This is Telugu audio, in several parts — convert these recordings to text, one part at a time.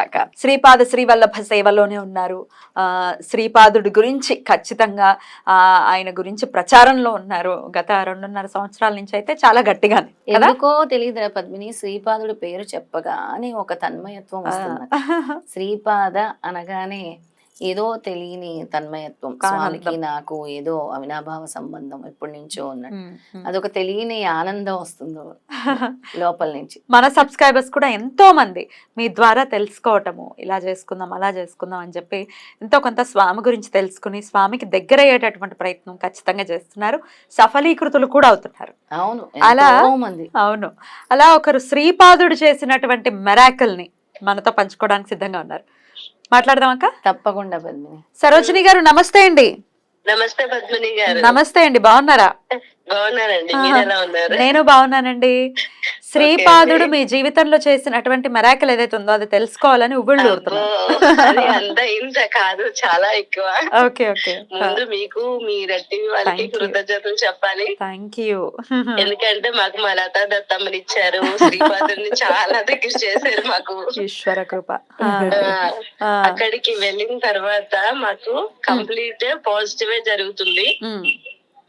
అక్క శ్రీపాద శ్రీవల్లభ సేవలోనే ఉన్నారు. ఆ శ్రీపాదుడి గురించి ఖచ్చితంగా ఆయన గురించి ప్రచారంలో ఉన్నారు. గత రెండున్నర సంవత్సరాల నుంచి అయితే చాలా గట్టిగానే కదా? ఎందుకో తెలియదురా పద్మిని శ్రీపాదుడి పేరు చెప్పగానే ఒక తన్మయత్వం. శ్రీపాద అనగానే ఏదో తెలియని తన్మయత్వం. స్వామికి నాకు ఏదో అవినాభావ సంబంధం ఎప్పటి నుంచో ఉన్నట్టు. అదొక తెలియని ఆనందం వస్తుంది లోపల నుంచి. మన సబ్స్క్రైబర్స్ కూడా ఎంతో మంది మీ ద్వారా తెలుసుకోవటము ఇలా చేసుకుందాం అలా చేసుకుందాం అని చెప్పి ఎంతో కొంత స్వామి గురించి తెలుసుకుని స్వామికి దగ్గర అయ్యేటటువంటి ప్రయత్నం ఖచ్చితంగా చేస్తున్నారు. సఫలీకృతులు కూడా అవుతున్నారు. అవును అలా- మంది అవును. అలా ఒకరు శ్రీపాదుడు చేసినటువంటి మెరాకల్ని మనతో పంచుకోవడానికి సిద్ధంగా ఉన్నారు. మాట్లాడదాం అక్క? తప్పకుండా పద్మిని. సరోజిని గారు నమస్తే అండి. నమస్తే పద్మిని గారు. నమస్తే అండి బాగున్నారా? నేను బాగున్నానండి. శ్రీపాదుడు మీ జీవితంలో చేసినటువంటి మెరాకల్ ఏదైతే ఉందో అది తెలుసుకోవాలని అది అంత ఇంత కాదు చాలా ఎక్కువ. Okay okay. ముందు మీకు మీ రెట్టి వాళ్ళకి. కృతజ్ఞతలు చెప్పాలి. థ్యాంక్ యూ ఎందుకంటే మాకు మా లతా దత్తమ్మని ఇచ్చారు. చాలా దగ్గర చేశారు మాకు. ఈశ్వర కృప. అక్కడికి వెళ్ళిన తర్వాత మాకు కంప్లీట్ పాజిటివ్ జరుగుతుంది.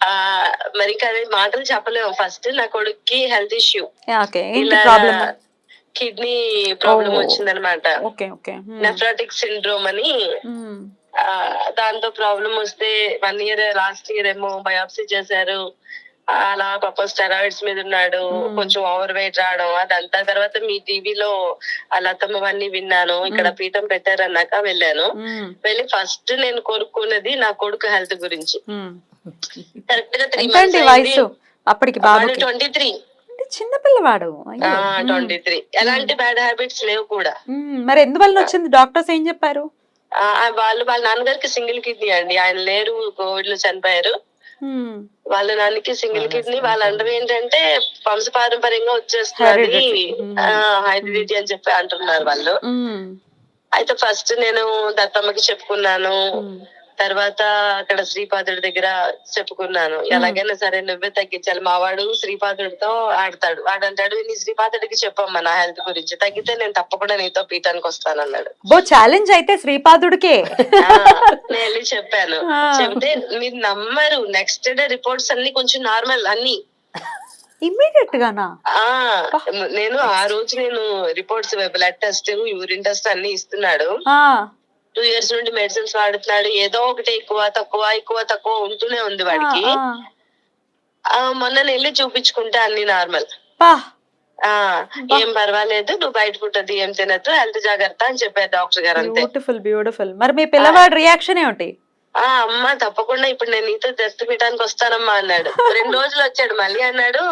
ఆ మరి అది మాటలు చెప్పలేము. ఫస్ట్ నా కొడుక్కి హెల్త్ ఇష్యూ కిడ్నీ ప్రాబ్లం. వచ్చిందనమాట. నెఫ్రాటిక్ సిండ్రోమ్ అని. ఉమ్, ఆ, దాంతో ప్రాబ్లం వస్తే వన్ ఇయర్ లాస్ట్ ఇయర్ ఏమో బయాప్సీ చేశారు. అలా పాప స్టెరాయిడ్స్ మీద ఉన్నాడు. Hmm. కొంచెం ఓవర్ వెయిట్ రావడం. అదంతా తర్వాత మీ టీవీలో ఆ లతమ్మవన్నీ విన్నాను. ఇక్కడ Hmm. పీఠం పెట్టారన్నాక వెళ్ళాను. వెళ్ళి ఫస్ట్ నేను కోరుకున్నది నా కొడుకు హెల్త్ గురించి. కరెక్ట్గా త్రీ ఎంతండి వయసు? అప్పటికి ట్వంటీ త్రీ చిన్న పిల్లవాడు. ట్వంటీ త్రీ ఎలాంటి బ్యాడ్ హ్యాబిట్స్ లేవు కూడా. మరి ఎందువల్ల వచ్చింది? డాక్టర్స్ ఏం చెప్పారు? వాళ్ళు వాళ్ళ నాన్నగారికి సింగిల్ కిడ్నీ అండి. ఆయన లేరు కోవిడ్లో చనిపోయారు వాళ్ళ నాన్నకి సింగిల్ కిడ్నీ. వాళ్ళ అందరూ ఏంటంటే వంశపారంపర్యంగా వచ్చేస్తున్నది. హైడ్రిడిటీ అని చెప్పి అంటున్నారు వాళ్ళు. అయితే ఫస్ట్ నేను దత్తమ్మకి చెప్పుకున్నాను. తర్వాత అక్కడ శ్రీపాదుడి దగ్గర చెప్పుకున్నాను. ఎలాగైనా సరే నువ్వే తగ్గించాలి. మా వాడు శ్రీపాదుడితో ఆడతాడు. వాడంటాడు నీ శ్రీపాదుడికి చెప్పమ్మా నా హెల్త్ గురించి. తగ్గితే నేను తప్పకుండా నీతో పీఠానికి వస్తానన్నాడు. బో ఛాలెంజ్ అయితే శ్రీపాదుడికే. నేను చెప్పాను. చెప్తే మీరు నమ్మరు. నెక్స్ట్ డే రిపోర్ట్స్ అన్ని కొంచెం నార్మల్ అన్ని. ఇమ్మీడియట్ గానా ఆ నేను ఆ రోజు నేను reports blood test urine test అన్ని ఇస్తున్నాడు. టూ ఇయర్స్ నుండి మెడిసిన్స్ వాడుతున్నాడు. ఏదో ఒకటి ఎక్కువ తక్కువ ఎక్కువ తక్కువ ఉంటూనే ఉంది వాడికి. మొన్న నేను వెళ్ళి చూపించుకుంటే అన్ని నార్మల్. ఏం పర్వాలేదు నువ్వు బయట అది ఏం తినద్దు హెల్త్ జాగ్రత్త అని చెప్పారు డాక్టర్ గారు అంతే. Beautiful beautiful. మరి మీ పిల్లవాడి రియాక్షన్ ఏమిటి? ఆ అమ్మ తప్పకుండా ఇప్పుడు నేను నీతో దత్తు పీఠానికి వస్తానమ్మా అన్నాడు. రెండు రోజులు వచ్చాడు మళ్ళీ అన్నాడు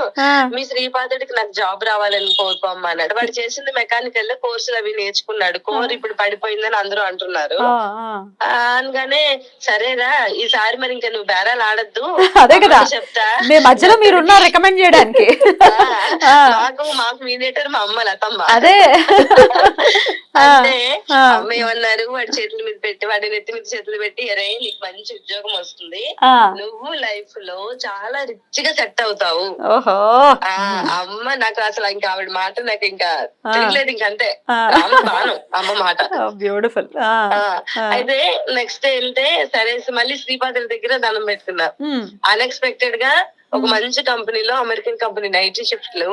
మీ శ్రీపాదుడికి నాకు జాబ్ రావాలని కోరుకోమ్మా అన్నాడు. వాడు చేసింది మెకానికల్ కోర్సులు అవి నేర్చుకున్నాడు. కోర్ ఇప్పుడు పడిపోయిందని అందరూ అంటున్నారు. అనగానే సరేరా ఈసారి మరి ఇంకా నువ్వు బేరాలు ఆడద్దు. అదే కదా. చెప్తా. మీ మధ్యలో మీరు ఉన్నారు రికమెండ్ చేయడానికి. మాకు మాకు మీడియేటర్ మా అమ్మ లతమ్మ. అదే. అంటే ఆ. అమ్మ ఏమన్నారు వాడి చేతుల మీద పెట్టి వాడి నెత్తి మీద చేతులు పెట్టి అరే నీకు మంచి ఉద్యోగం వస్తుంది. నువ్వు లైఫ్లో చాలా రిచ్గా సెట్ అవుతావు. అమ్మ నాకు అసలు ఇంకా ఆవిడ మాట నాకు ఇంకా. తెలియలేదు ఇంక అంతే. బాను అమ్మ మాట. బ్యూటిఫుల్ అయితే నెక్స్ట్ డే వెళ్తే సరే మళ్ళీ శ్రీపాదుల దగ్గర దండం పెట్టుకున్నా. అన్ఎక్స్పెక్టెడ్గా ఒక మంచి కంపెనీలో అమెరికన్ కంపెనీ నైట్ షిఫ్ట్లు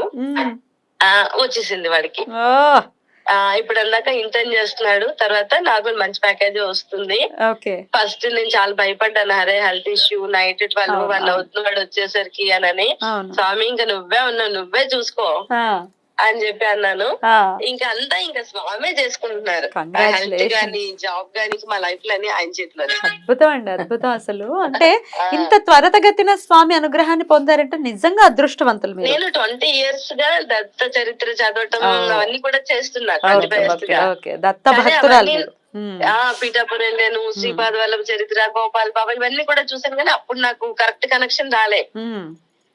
ఆ, వచ్చేసింది వాడికి. ఇప్పుడు అందాక ఇంటర్న్ చేస్తున్నాడు తర్వాత నార్మల్ మంచి ప్యాకేజ్ వస్తుంది. ఫస్ట్ నేను చాలా భయపడ్డాను అరే health issue night twelve one. అవుతున్నాడు వచ్చేసరికి అని స్వామి ఇంకా నువ్వే ఉన్నావు నువ్వే చూసుకో. అని చెప్పి అన్నాను. ఇంకా అంతా ఇంకా స్వామే చేసుకుంటున్నారు. Health Congratulations. గాని జాబ్ గాని మా లైఫ్లో ఆయన చేతిలో అద్భుతం అండి అద్భుతం అసలు. అంటే ఇంత త్వరతగతిన స్వామి అనుగ్రహాన్ని పొందారంటే నిజంగా అదృష్టవంతులు మీరు. నేను ట్వంటీ ఇయర్స్గా దత్త చరిత్ర చదవటం. అవన్నీ కూడా దత్త భక్తురాలు ఆ పీఠాపురం వెళ్ళాను శ్రీపాద వల్లభ చరిత్ర గోపాల్ బాబా ఇవన్నీ కూడా చూసాను కానీ అప్పుడు నాకు కరెక్ట్ కనెక్షన్ రాలే.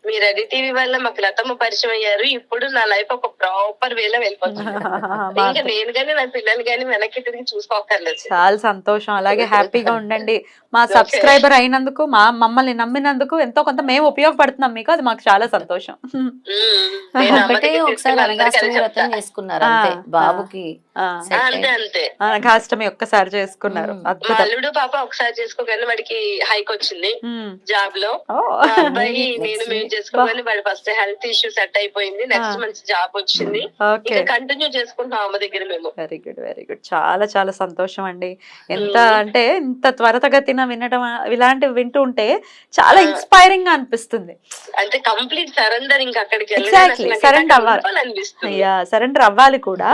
మీ రెడీ టీవీ వల్ల మాకు లతమ్మ పరిచయం అయ్యారు. ఇప్పుడు నా లైఫ్ ఒక ప్రాపర్ వేలో వెళ్ళిపోతుంది. ఇంకా నేను గానీ నా పిల్లలు గానీ వెనక్కి తిరిగి చూసుకోకర్లేదు చాలా సంతోషం. అలాగే హ్యాపీగా ఉండండి. మా. సబ్స్క్రైబర్ అయినందుకు మా మమ్మల్ని నమ్మినందుకు ఎంతో కొంత మేము ఉపయోగపడుతున్నాం మీకు. అది మాకు చాలా సంతోషం. ఒకటే ఒకసారి అనగాష్టమి వ్రతం. చేసుకున్నారు అంతే. బాబుకి అంతే అనఘాష్టమి ఒక్కసారి చేసుకున్నారు. అల్లుడు పాప ఒకసారి చేసుకోగానే వాడికి హైక్ వచ్చింది. జాబ్లో అబ్బాయి నేను. మేము చేసుకోగానే వాడి ఫస్ట్ హెల్త్ ఇష్యూ సెట్ అయిపోయింది. నెక్స్ట్. మంచి జాబ్ వచ్చింది. కంటిన్యూ చేసుకుంటాం అమ్మ దగ్గర మేము. Very good very good. చాలా చాలా సంతోషం అండి. ఎంత. అంటే ఇంత త్వరతగతిన వినడం ఇలాంటివి వింటూ ఉంటే చాలా. ఇన్స్పైరింగ్గా అనిపిస్తుంది. అంటే కంప్లీట్ సరెండర్ ఇంకా అక్కడికి Exactly, surrender అవ్వాలి. అనిపిస్తుంది. అయ్యా సరెండర్ అవ్వాలి కూడా.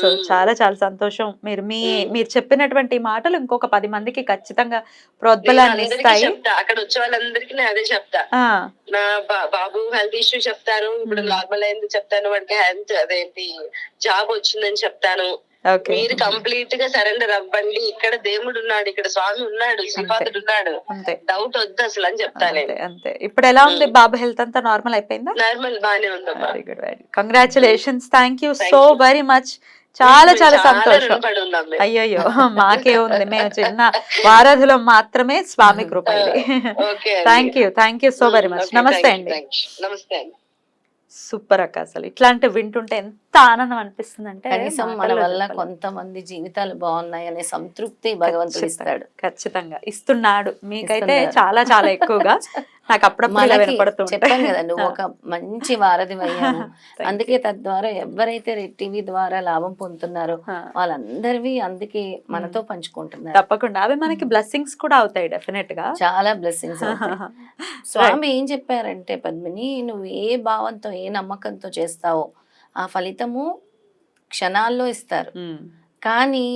సో చాలా చాలా సంతోషం. మీరు మీ. మీరు చెప్పినటువంటి మాటలు ఇంకొక పది మందికి ఖచ్చితంగా నేను ప్రోద్బలాన్ని ఇస్తాయి అక్కడ వచ్చే వాళ్ళందరికీ నేను అదే చెప్తా. నా బాబు హెల్త్ ఇష్యూ చెప్తాను ఇప్పుడు. నార్మల్ అయింది చెప్తాను వాడికి హెల్త్ అదేంటి జాబ్ వచ్చిందని చెప్తాను. మీరు కంప్లీట్గా సరెండర్ అవ్వండి. ఇక్కడ దేవుడు ఉన్నాడు ఇక్కడ స్వామి ఉన్నాడు శ్రీపాదుడు ఉన్నాడు. డౌట్ వద్దు అసలు అని చెప్తా నేను. అంతే. ఇప్పుడు ఎలా ఉంది బాబు హెల్త్ అంతా? నార్మల్ అయిపోయిందా? నార్మల్ బానే ఉందమ్మా very good very congratulations thank you so. Very much చాలా చాలా సంతోషం. అయ్యయ్యో మాకే ఉంది. మేము చిన్న వారాధులం మాత్రమే స్వామి కృప. Thank you thank you so very much నమస్తే అండి. నమస్తే అండి. సూపర్ అక్క అసలు. ఇట్లాంటి వింటుంటే ఎంత ఆనందం అనిపిస్తుంది అంటే కనీసం మన వల్ల కొంతమంది జీవితాలు బాగున్నాయి అనే సంతృప్తి భగవంతుడు ఇస్తాడు. ఖచ్చితంగా. ఇస్తున్నాడు. మీకైతే. చాలా చాలా ఎక్కువగా. నాకు అప్పుడప్పుడు చెప్పాను కదా నువ్వు. ఒక మంచి వారధి అయ్యావు. అందుకే తద్వారా ఎవరైతే రెడ్ టీవీ ద్వారా లాభం పొందుతున్నారో వాళ్ళందరివి అందుకే మనతో పంచుకుంటున్నారు. తప్పకుండా. అవి మనకి బ్లెస్సింగ్స్ కూడా అవుతాయి డెఫినెట్గా చాలా బ్లెస్సింగ్స్ స్వామి ఏం చెప్పారంటే పద్మిని నువ్వు ఏ భావంతో ఏ నమ్మకంతో చేస్తావో ఆ ఫలితము క్షణాల్లో ఇస్తారు. కానీ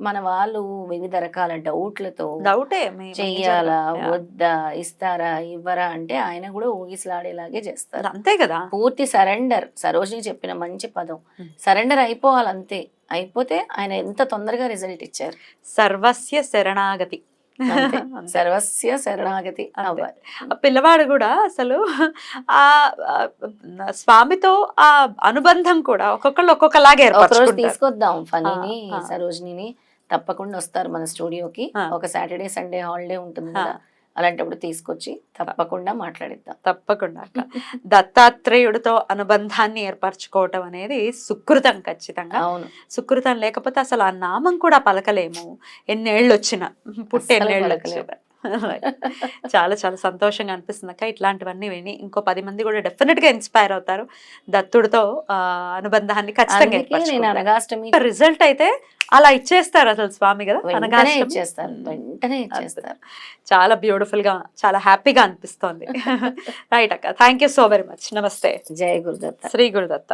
మన వాళ్ళు వివిధ రకాల డౌట్లతో డౌటే చెయ్యాలా. వద్దా ఇస్తారా ఇవ్వరా అంటే ఆయన కూడా ఊగిసలాడేలాగే చేస్తారు అంతే కదా పూర్తి సరెండర్ సరోజిని చెప్పిన మంచి పదం. సరెండర్ అయిపోవాలి అంతే అయిపోతే ఆయన ఎంత తొందరగా రిజల్ట్ ఇచ్చారు సర్వస్య శరణాగతి. సర్వస్య శరణాగతి పిల్లవాడు కూడా అసలు ఆ స్వామితో ఆ అనుబంధం కూడా ఒక్కొక్కళ్ళు ఒక్కొక్కలాగే తీసుకొద్దాం ఫనీని. సరోజిని తప్పకుండా వస్తారు మన స్టూడియోకి. ఒక సాటర్డే సండే హాలిడే ఉంటుంది. కదా. అలాంటప్పుడు తీసుకొచ్చి తప్పకుండా మాట్లాడిద్దాం. తప్పకుండా అక్క. దత్తాత్రేయుడితో అనుబంధాన్ని ఏర్పరచుకోవటం అనేది సుకృతం ఖచ్చితంగా. అవును. సుకృతం లేకపోతే అసలు ఆ నామం కూడా పలకలేము. ఎన్నేళ్ళు వచ్చినా పుట్టి ఎన్నేళ్ళు చాలా చాలా సంతోషంగా అనిపిస్తుంది అక్క ఇట్లాంటివన్నీ విని. ఇంకో పది మంది కూడా డెఫినెట్గా ఇన్స్పైర్ అవుతారు. దత్తుడితో అనుబంధాన్ని ఖచ్చితంగా రిజల్ట్ అయితే అలా ఇచ్చేస్తారు అసలు స్వామి కదా అనగాష్టమి. ఇచ్చేస్తారు. వెంటనే ఇచ్చేస్తారు. చాలా బ్యూటిఫుల్గా చాలా హ్యాపీగా అనిపిస్తోంది. రైట్ అక్క thank you so very much. నమస్తే. జయ గురుదత్త. శ్రీ గురుదత్త.